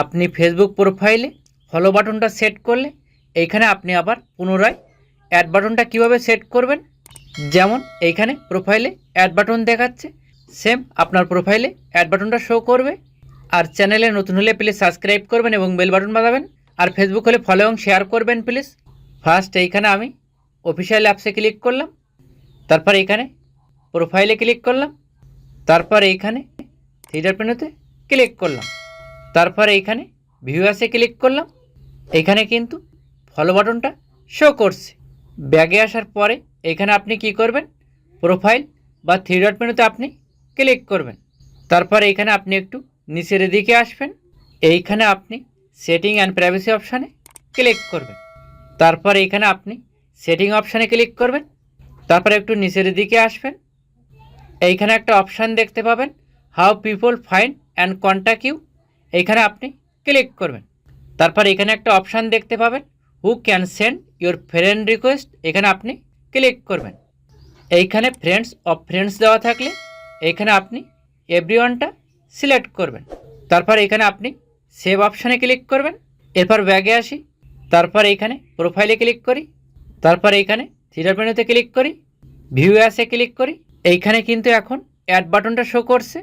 আপনি ফেসবুক প্রোফাইলে ফলো বাটনটা সেট করলে এইখানে আপনি আবার পুনরায় অ্যাড বাটনটা কীভাবে সেট করবেন? যেমন এইখানে প্রোফাইলে অ্যাড বাটন দেখাচ্ছে সেম আপনার প্রোফাইলে অ্যাড বাটনটা শো করবে। আর চ্যানেলে নতুন হলে প্লিজ সাবস্ক্রাইব করবেন এবং বেল বাটন বাজাবেন। আর ফেসবুক হলে ফলো এবং শেয়ার করবেন প্লিজ ফার্স্ট এইখানে আমি অফিসিয়াল অ্যাপসে ক্লিক করলাম। তারপর এইখানে প্রোফাইলে ক্লিক করলাম। তারপর এইখানে থিয়েটার পেনুতে ক্লিক করলাম। তারপর এইখানে ভিউয়ার্সে ক্লিক করলাম। এখানে কিন্তু ফলো বাটনটা শো করছে। ব্যাগে আসার পরে এখানে আপনি কি করবেন? প্রোফাইল বা থ্রি ডট মেনুতে আপনি ক্লিক করবেন। তারপর এইখানে আপনি একটু নিচের দিকে আসবেন। এইখানে আপনি সেটিং অ্যান্ড প্রাইভেসি অপশানে ক্লিক করবেন। তারপর এইখানে আপনি সেটিং অপশানে ক্লিক করবেন। তারপর একটু নিচের দিকে আসবেন। এইখানে একটা অপশান দেখতে পাবেন how people find and contact you এইখানে আপনি ক্লিক করবেন। তারপর এখানে একটা অপশান দেখতে পাবেন। Who can send your friend request এখানে আপনি ক্লিক করবেন। এইখানে ফ্রেন্ডস অফ ফ্রেন্ডস দেওয়া থাকলে এইখানে আপনি এভরিওয়ানটা সিলেক্ট করবেন। তারপর এখানে আপনি সেভ অপশানে ক্লিক করবেন। এরপর ব্যাগে আসি। তারপর এইখানে প্রোফাইলে ক্লিক করি। তারপর এইখানে থ্রিডার মেনুতে ক্লিক করি। ভিউ অ্যাসে ক্লিক করি। এইখানে কিন্তু এখন অ্যাড বাটনটা শো করছে।